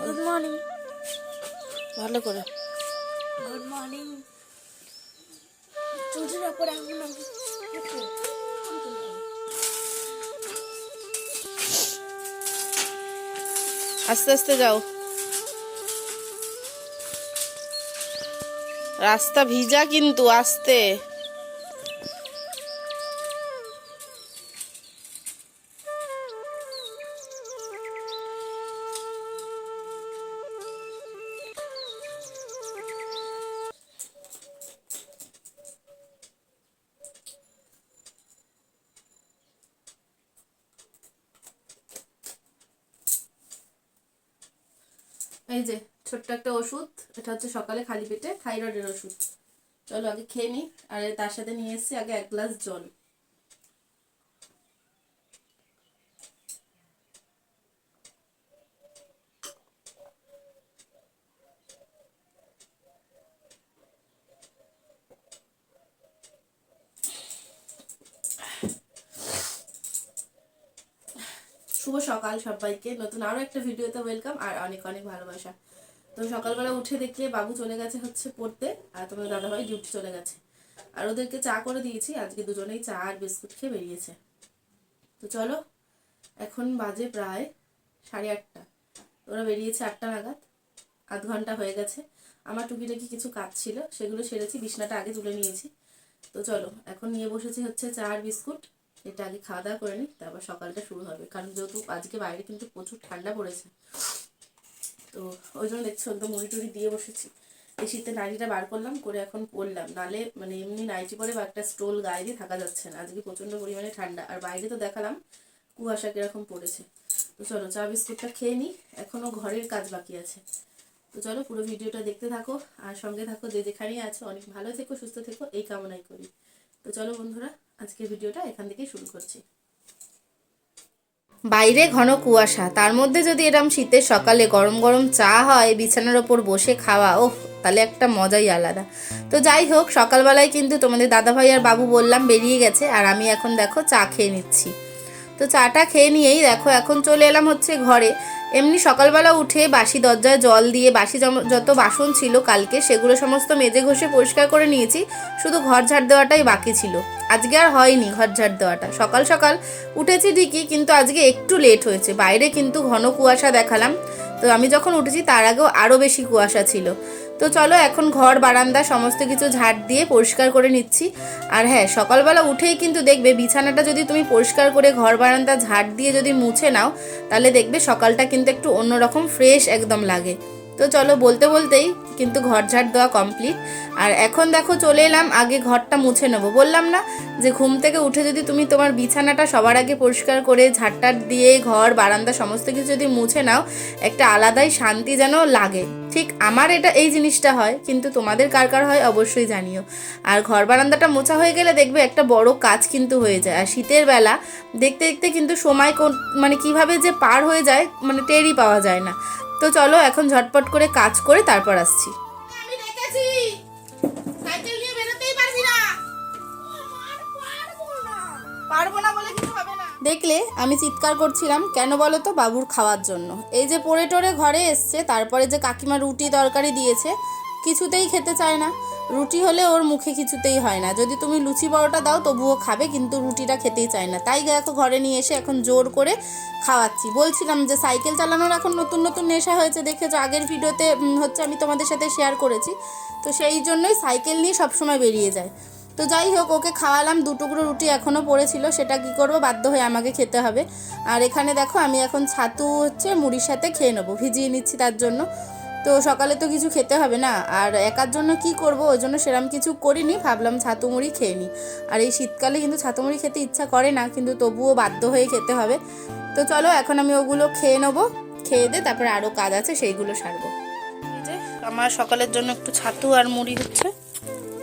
Good morning ভালো করে good morning চুটির ওপরে এখন আমি আস্তে আস্তে যাও। রাস্তা ভিজা কিন্তু আস্তে। এই যে, ছোট্ট একটা ওষুধ, এটা হচ্ছে সকালে খালি পেটে, থাইরয়েডের ওষুধ। চলো আগে খেয়ে নিই, আর তার সাথে নিয়ে এসছি আগে এক গ্লাস জল। শুভ সকাল সবাইকে। নতুন আরও একটা ভিডিওতে ওয়েলকাম আর অনেক অনেক ভালোবাসা। তো সকালবেলা উঠে দেখলে বাবু চলে গেছে হচ্ছে পড়তে আর তোমার দাদাভাই ডিউটি চলে গেছে। আর ওদেরকে চা করে দিয়েছি, আজকে দুজনেই চা আর বিস্কুট খেয়ে বেরিয়েছে। তো চলো, এখন বাজে প্রায় সাড়ে আটটা। ওরা বেরিয়েছে আটটা নাগাদ, আধ ঘণ্টা হয়ে গেছে। আমার টুকিটাকি কিছু কাজ ছিল, সেগুলো সেরেছি, বিছনাটা আগে তুলে নিয়েছি। তো চলো, এখন নিয়ে বসেছি হচ্ছে চা আর বিস্কুট। এটা আগে খাওয়া দাওয়া করে নিই তারপর সকালটা শুরু হবে। কারণ যেহেতু আজকে বাইরে কিন্তু প্রচুর ঠান্ডা পড়েছে। তো ওই জন্য দেখছ একদম মুড়ি টুড়ি দিয়ে বসেছি। এই শীতে নাইটিটা বার করলাম, করে এখন পরলাম। নালে মানে এমনি নাইটি পরে বা একটা স্টোল গায়ে দিয়ে থাকা যাচ্ছে না। আজকে প্রচণ্ড পরিমাণে ঠান্ডা। আর বাইরে তো দেখালাম, কুয়াশা কীরকম পড়েছে। তো চলো চা বিস্কুটটা খেয়ে নিই। এখনও ঘরের কাজ বাকি আছে। তো চলো পুরো ভিডিওটা দেখতে থাকো। আর সঙ্গে থাকো যে যেখানেই আছো। অনেক ভালো থেকো, সুস্থ থেকো। এই কামনাই করি। তো চলো বন্ধুরা, আজকের ভিডিওটা এখান থেকে শুরু করছি। বাইরে ঘন কুয়াশা, তার মধ্যে যদি এরম শীতের সকালে গরম গরম চা হয়, বিছানার ওপর বসে খাওয়া, ওহ, তাহলে একটা মজাই আলাদা। তো যাই হোক, সকালবেলায় কিন্তু তোমাদের দাদাভাই আর বাবু বললাম বেরিয়ে গেছে, আর আমি এখন দেখো চা খেয়ে নিচ্ছি। তো চাটা খেয়ে নিয়েই দেখো, এখন চলে এলাম হচ্ছে ঘরে। এমনি সকালবেলা উঠে বাসি দরজায় জল দিয়ে, বাসি যত বাসন ছিল কালকে, সেগুলো সমস্ত মেজে ঘষে পরিষ্কার করে নিয়েছি। শুধু ঘর ঝাড় দেওয়াটাই বাকি ছিল। আজকে আর হয়নি ঘর ঝাড় দেওয়াটা। সকাল সকাল উঠেছি ঠিকই, কিন্তু আজকে একটু লেট হয়েছে। বাইরে কিন্তু ঘন কুয়াশা দেখালাম। তো আমি যখন উঠেছি, তার আগেও আরও বেশি কুয়াশা ছিল। তো চলো এখন ঘর, বারান্দা, সমস্ত কিছু ঝাড় দিয়ে পরিষ্কার করে নিচ্ছি। আর হ্যাঁ সকালবেলা উঠেই কিন্তু দেখবে বিছানাটা যদি তুমি পরিষ্কার করে ঘর, বারান্দা ঝাড় দিয়ে যদি মুছে নাও, তাহলে দেখবে সকালটা কিন্তু একটু অন্যরকম ফ্রেশ একদম লাগে। তো চলো বলতে বলতেই কিন্তু ঘর ঝাড় দেওয়া কমপ্লিট আর এখন দেখো চলে এলাম, আগে ঘরটা মুছে নেব। বললাম না যে ঘুম থেকে উঠে যদি তুমি তোমার বিছানাটা সবার আগে পরিষ্কার করে ঝাড়টার দিয়ে ঘর, বারান্দা, সমস্ত কিছু যদি মুছে নাও, একটা আলাদাই শান্তি যেন লাগে। ঠিক আমার এটা এই জিনিসটা হয়, কিন্তু তোমাদের কার কার হয় অবশ্যই জানিও। আর ঘর বারান্দাটা মোছা হয়ে গেলে দেখবে একটা বড় কাজ কিন্তু হয়ে যায়। আর শীতের বেলা দেখতে দেখতে কিন্তু সময় মানে কীভাবে যে পার হয়ে যায় মানে টেরই পাওয়া যায় না। তো চলো এখন ঝটপট করে কাজ করে তারপর আসছি। দেখলে আমি চিৎকার করছিলাম কেন বলো তো বাবুর খাওয়ার জন্য। এই যে পরে টরে ঘরে এসছে তারপরে যে কাকিমা রুটি তরকারি দিয়েছে কিছুতেই খেতে চায় না। রুটি হলে ওর মুখে কিছুতেই হয় না। যদি তুমি লুচি পরোটা দাও, তবুও খাবে, কিন্তু রুটিটা খেতেই চায় না। তাই দেখো ঘরে নিয়ে এসে এখন জোর করে খাওয়াচ্ছি। বলছিলাম যে সাইকেল চালানোর এখন নতুন নতুন নেশা হয়েছে, দেখেছ? আগের ভিডিওতে হচ্ছে আমি তোমাদের সাথে শেয়ার করেছি। তো সেই জন্যই সাইকেল নিয়ে সবসময় বেরিয়ে যায়। তো যাই হোক, ওকে খাওয়ালাম। দুটুকরো রুটি এখনও পড়েছিল, সেটা কি করব? বাধ্য হয়ে আমাকে খেতে হবে। আর এখানে দেখো, আমি এখন ছাতু হচ্ছে মুড়ির সাথে খেয়ে নেব, ভিজিয়ে নিচ্ছি তার জন্য। তো সকালে তো কিছু খেতে হবে না। আর একার জন্য কি করব? ওই জন্য সেরম কিছু করিনি, ভাবলাম ছাতু মুড়ি খেয়ে নিই আর এই শীতকালে কিন্তু ছাতু মুড়ি খেতে ইচ্ছা করে না, কিন্তু তবুও বাধ্য হয়ে খেতে হবে। তো চলো, এখন আমি ওগুলো খেয়ে নেব। খেয়ে দিয়ে তারপরে আরও কাজ আছে, সেইগুলো সারবো। আমার সকালের জন্য একটু ছাতু আর মুড়ি হচ্ছে।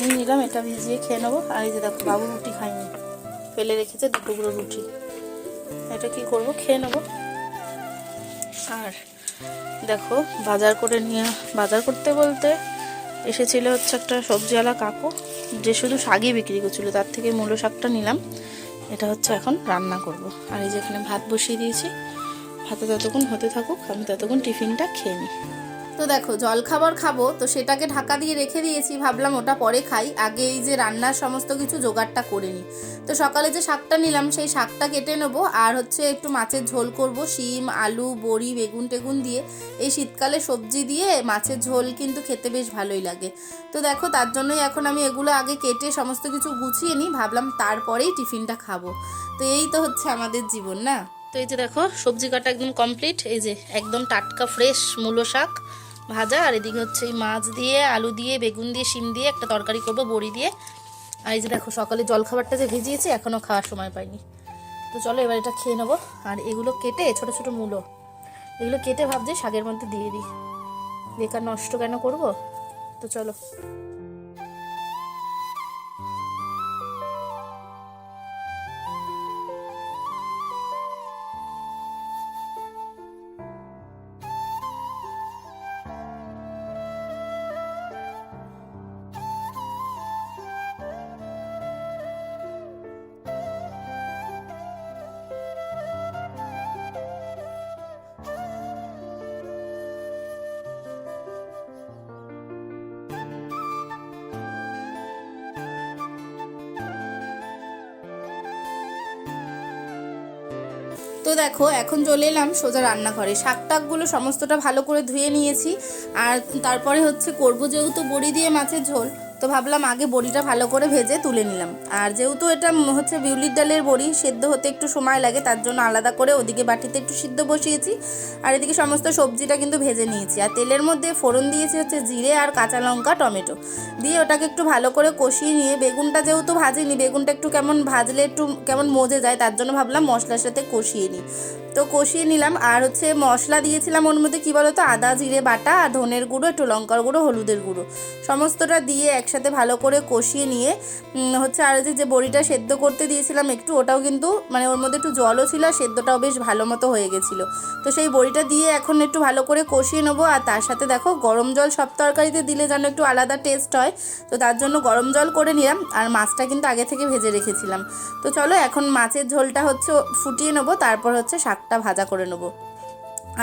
নিয়ে নিলাম, এটা ভিজিয়ে খেয়ে নেব। আর এই যে দেখো, বাবু রুটি খাইনি ফেলে রেখেছে দুটুকরো রুটি। এটা কি করব? খেয়ে নেব। আর দেখো, বাজার করে নিয়ে, বাজার করতে বলতে এসেছিল হচ্ছে একটা সবজিওয়ালা কাকু, যে শুধু শাকই বিক্রি করছিল, তার থেকে মূলো শাকটা নিলাম। এটা হচ্ছে এখন রান্না করব। আর এই যে এখানে ভাত বসিয়ে দিয়েছি, ভাতে ততক্ষণ হতে থাকুক, আমি ততক্ষণ টিফিনটা খেয়ে নিই। তো দেখো, জল খাবার খাব, তো সেটাকে ঢাকা দিয়ে রেখে দিয়েছি, ভাবলাম ওটা পরে খাই। আগে এই যে রান্নার সমস্ত কিছু জোগাড়টা করে নিই। তো সকালে যে শাকটা নিলাম, সেই শাকটা কেটে নেব, আর হচ্ছে একটু মাছের ঝোল করব, শিম, আলু, বড়ি, বেগুন টেগুন দিয়ে। এই শীতকালে সবজি দিয়ে মাছের ঝোল কিন্তু খেতে বেশ ভালোই লাগে। তো দেখো, তার জন্যই এখন আমি এগুলো আগে কেটে সমস্ত কিছু গুছিয়ে নিই, ভাবলাম তারপরেই টিফিনটা খাব। তো এই তো হচ্ছে আমাদের জীবন, না? তো এই যে দেখো, সবজি কাটা একদম কমপ্লিট এই যে একদম টাটকা ফ্রেশ মূলো শাক। ভাজা, আর এদিকে হচ্ছে এই মাছ দিয়ে, আলু দিয়ে, বেগুন দিয়ে, শিম দিয়ে একটা তরকারি করব, বড়ি দিয়ে। আর এই যে দেখো, সকালে জলখাবারটা যে ভিজিয়েছি এখনও খাওয়ার সময় পাইনি। তো চলো এবার এটা খেয়ে নেব। আর এগুলো কেটে, ছোট ছোট মূলো, এগুলো কেটে ভাবছি, শাকের মধ্যে দিয়ে দিই। বেকার নষ্ট কেন করব? তো চলো। তো দেখো, এখন চলে এলাম সোজা রান্নাঘরে। শাক টাকগুলো সমস্তটা ভালো করে ধুয়ে নিয়েছি। আর তারপরে হচ্ছে করব যেহেতু বড়ি দিয়ে মাছের ঝোল তো ভাবলাম আগে বড়িটা ভালো করে ভেজে তুলে নিলাম। আর যেহেতু এটা হচ্ছে বিউলির ডালের বড়ি, সেদ্ধ হতে একটু সময় লাগে, তার জন্য আলাদা করে ওদিকে বাটিতে একটু সিদ্ধ বসিয়েছি। আর এদিকে সমস্ত সবজিটা কিন্তু ভেজে নিয়েছি। আর তেলের মধ্যে ফোড়ন দিয়েছি হচ্ছে জিরে আর কাঁচা লঙ্কা, টমেটো। দিয়ে ওটাকে একটু ভালো করে কষিয়ে নিয়ে, বেগুনটা যেহেতু ভাজিনি, বেগুনটা একটু কেমন ভাজলে একটু কেমন মজে যায়, তার জন্য ভাবলাম মশলার সাথে কষিয়ে নিই। তো কষিয়ে নিলাম। আর হচ্ছে মশলা দিয়েছিলাম ওর মধ্যে কী বলো তো আদা, জিরে, বাটা আর ধনের গুঁড়ো, একটু লঙ্কার গুঁড়ো, হলুদের গুঁড়ো। সমস্তটা দিয়ে একসাথে ভালো করে কষিয়ে নিয়ে হচ্ছে আর যে যে বড়িটা সেদ্ধ করতে দিয়েছিলাম একটু, ওটাও কিন্তু মানে ওর মধ্যে একটু জলও ছিল আর সেদ্ধটাও বেশ ভালো মতো হয়ে গেছিল। তো সেই বড়িটা দিয়ে এখন একটু ভালো করে কষিয়ে নেব। আর তার সাথে দেখো, গরম জল সব তরকারিতে দিলে যেন একটু আলাদা টেস্ট হয়। তো তার জন্য গরম জল করে নিলাম আর মাছটা কিন্তু আগে থেকে ভেজে রেখেছিলাম। তো চলো এখন মাছের ঝোলটা হচ্ছে ফুটিয়ে নেব, তারপর হচ্ছে শাকটা ভাজা করে নেব।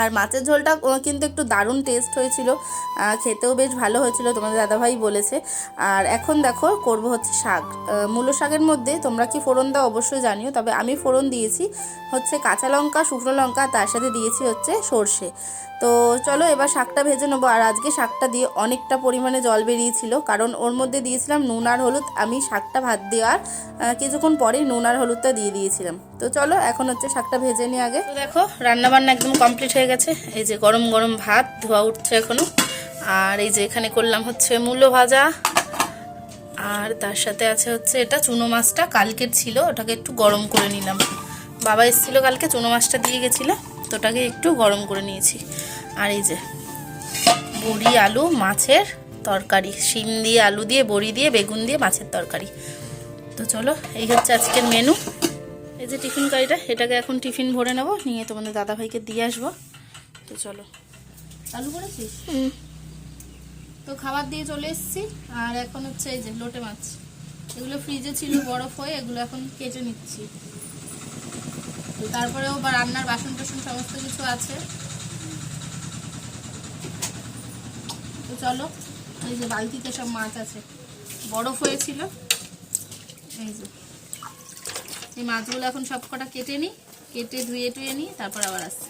আর মাছের ঝোলটা কিন্তু একটু দারুণ টেস্ট হয়েছিল। খেতেও বেশ ভালো হয়েছিল, তোমাদের দাদাভাই বলেছে। আর এখন দেখো, করব হচ্ছে শাক। মূলো শাকের মধ্যে তোমরা কি ফোড়ন দাও অবশ্যই জানিও, তবে আমি ফোড়ন দিয়েছি হচ্ছে কাঁচা লঙ্কা, শুকনো লঙ্কা, তার সাথে দিয়েছি হচ্ছে সর্ষে। তো চলো এবার শাকটা ভেজে নেব, আর আজকে শাকটা দিয়ে অনেকটা পরিমাণে জল বেরিয়েছিল, কারণ ওর মধ্যে দিয়েছিলাম নুন আর হলুদ। আমি শাকটা ভাত দেওয়ার কিছুক্ষণ পরেই নুন আর হলুদটা দিয়ে দিয়েছিলাম। তো চলো, এখন হচ্ছে শাকটা ভেজে নিই আগে। তো দেখো রান্না বান্না একদম কমপ্লিট হয়ে গেছে। এই যে গরম গরম ভাত ধোয়া উঠছে এখনও। আর এই যে এখানে করলাম হচ্ছে মূলো ভাজা। আর তার সাথে আছে হচ্ছে এটা চুনো মাছটা, কালকের ছিল, ওটাকে একটু গরম করে নিলাম। বাবা এসেছিল কালকে, চুনো মাছটা দিয়ে গেছিল, তো ওটাকে একটু গরম করে নিয়েছি। আর এই যে বড়ি, আলু, মাছের তরকারি, শিম দিয়ে, আলু দিয়ে, বড়ি দিয়ে, বেগুন দিয়ে, মাছের তরকারি। তো চলো, এই হচ্ছে আজকের মেনু এই যে টিফিন গাড়িটা এটাকে এখন টিফিন ভরে নেব নিয়ে তোমাদের দাদাভাইকে দিয়ে আসব। তো চলো। চালু করেছিস? তো খাবার দিয়ে চলে এসেছি আর এখন হচ্ছে এই যে লোটে মাছ। এগুলো ফ্রিজে ছিল বরফ হয়ে এগুলো এখন কেটে নিচ্ছি। তো তারপরেও বা রান্নার বাসন টাসন সমস্ত কিছু আছে। তো চলো এই যে বালতিতে সব মাছ আছে। বরফ হয়েছিল। এই যে। এই মাছগুলো এখন সব কটা কেটে নিই কেটে ধুয়ে টুয়ে নিই তারপর আবার আসছি।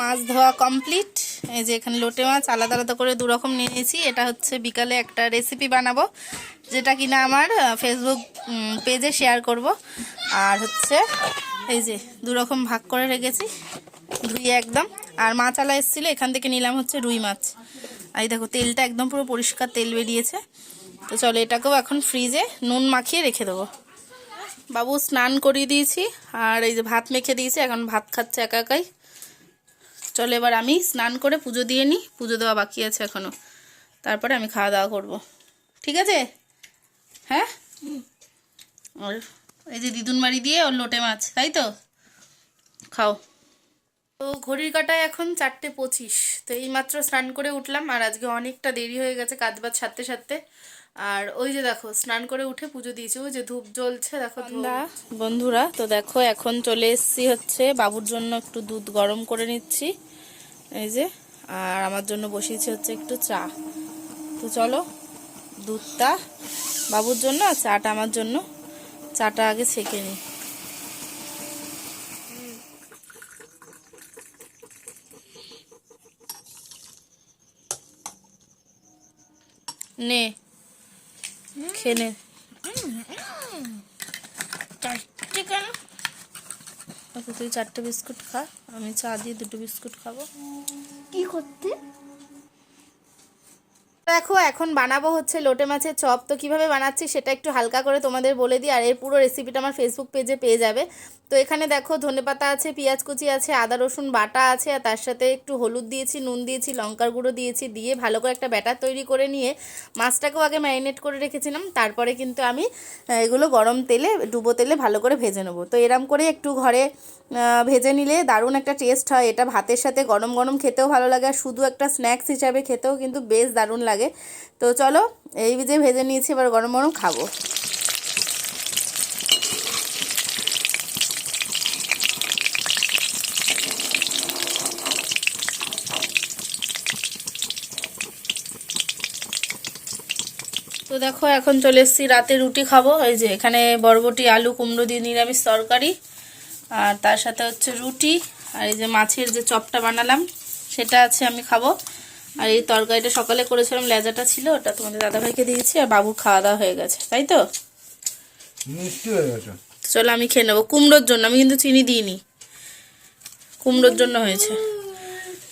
মাছ ধোয়া কমপ্লিট। এই যে এখানে লোটে মাছ আলাদা আলাদা করে দু রকম নিয়ে নিয়েছি। এটা হচ্ছে বিকালে একটা রেসিপি বানাবো, যেটা কিনা আমার ফেসবুক পেজে শেয়ার করব। আর হচ্ছে, এই যে দু রকম ভাগ করে রেখেছি, ধুয়ে একদম। আর মাছ আলা এসেছিল, এখান থেকে নিলাম হচ্ছে রুই মাছ। এই দেখো, তেলটা একদম পুরো পরিষ্কার তেল বেরিয়েছে। তো চলো এটাকেও এখন ফ্রিজে নুন মাখিয়ে রেখে দেবো। বাবু স্নান করিয়ে দিয়েছি, আর এই যে ভাত মেখে দিয়েছি, এখন ভাত খাচ্ছে একা একাই। চলো এবার আমি স্নান করে পুজো দিয়ে নিই, পুজো দেওয়া বাকি আছে এখনও। তারপরে আমি খাওয়া দাওয়া করব। ঠিক আছে? হ্যাঁ? আর এই যে দিদুন বাড়ি দিয়ে ওর লোটে মাছ, তাই তো? খাও। তো ঘড়ির কাটায় এখন চারটে পঁচিশ, তো এইমাত্র স্নান করে উঠলাম, আর আজকে অনেকটা দেরি হয়ে গেছে কাজ বাজ সারতে সারতে। আর ওই যে দেখো, স্নান করে উঠে পুজো দিয়েছি। ওই যে ধূপ জ্বলছে, দেখো বন্ধুরা, তো দেখো, এখন চলে এসেছি হচ্ছে, বাবুর জন্য একটু দুধ গরম করে নিচ্ছি। এই যে, আর আমার জন্য বসিয়েছি হচ্ছে একটু চা। তো চলো, দুধটা বাবুর জন্য আর চাটা আমার জন্য। চাটা আগে ছেঁকে নিই। নে। খেয়ে নে আচ্ছা তুই চারটে বিস্কুট খা আমি চা দিয়ে দুটো বিস্কুট খাব। কি করতে? দেখো এখন বানাবো হচ্ছে লোটে মাছের চপ। তো কীভাবে বানাচ্ছি সেটা একটু হালকা করে তোমাদের বলে দিই আর এর পুরো রেসিপিটা আমার ফেসবুক পেজে পেয়ে যাবে। তো এখানে দেখো ধনেপাতা আছে, পেঁয়াজ কুচি আছে, আদা, রসুন, বাটা আছে, আর তার সাথে একটু হলুদ দিয়েছি, নুন দিয়েছি, লঙ্কার গুঁড়ো দিয়েছি, দিয়ে ভালো করে একটা ব্যাটার তৈরি করে নিয়ে মাছটাকেও আগে ম্যারিনেট করে রেখেছিলাম। তারপরে কিন্তু আমি এগুলো গরম তেলে, ডুবো তেলে ভালো করে ভেজে নেব। তো এরম করে একটু ঘরে ভেজে নিলে দারুণ একটা টেস্ট হয়। এটা ভাতের সাথে গরম গরম খেতেও ভালো লাগে, আর শুধু একটা স্ন্যাক্স হিসাবে খেতেও কিন্তু বেশ দারুণ লাগে। তো চলো, এই যে ভেজে নিয়েছি, এবার গরম গরম খাব। তো দেখো এখন চলে এসেছি রাতে রুটি খাব। এই যে এখানে বরবটি আলু কুমড়ো দিয়ে নিরামিষ তরকারি। আর তার সাথে হচ্ছে রুটি। আর এই যে মাছের যে চপটা বানালাম সেটা আছে আমি খাব। আর এই তরকারিটা সকালে করেছিলাম লেজাটা ছিল ওটা তোমাদের দাদাভাইকে দিয়েছি আর বাবুর খাওয়া দাওয়া হয়ে গেছে তাই তো? চলো আমি খেয়ে নেব। কুমড়োর জন্য আমি কিন্তু চিনি দিইনি। কুমড়োর জন্য হয়েছে।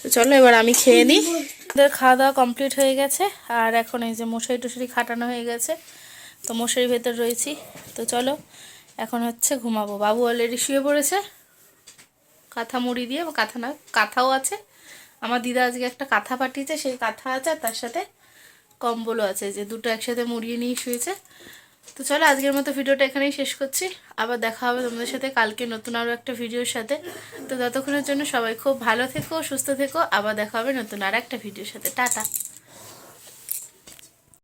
তো চলো এবার আমি খেয়ে নিই। আমাদের খাওয়া দাওয়া কমপ্লিট হয়ে গেছে, আর এখন এই যে মশারি টশারি খাটানো হয়ে গেছে, তো মশারির ভেতর রয়েছি। তো চলো, এখন হচ্ছে ঘুমাবো। বাবু অলরেডি শুয়ে পড়েছে। কাঁথা মুড়ি দিয়ে, কাঁথা না, কাঁথাও আছে। আমার দিদা আজকে একটা কাঁথা পাঠিয়েছে, সেই কাঁথা আছে তার সাথে কম্বলও আছে। যে দুটো একসাথে মুড়িয়ে নিয়ে শুয়েছে। তো চলো আজকের মতো ভিডিওটা এখানেই শেষ করছি। আবার দেখা হবে তোমাদের সাথে কালকে নতুন আরও একটা ভিডিওর সাথে। তো ততক্ষণের জন্য সবাই খুব ভালো থেকো, সুস্থ থেকো। আবার দেখা হবে নতুন আর একটা ভিডিওর সাথে। টাটা।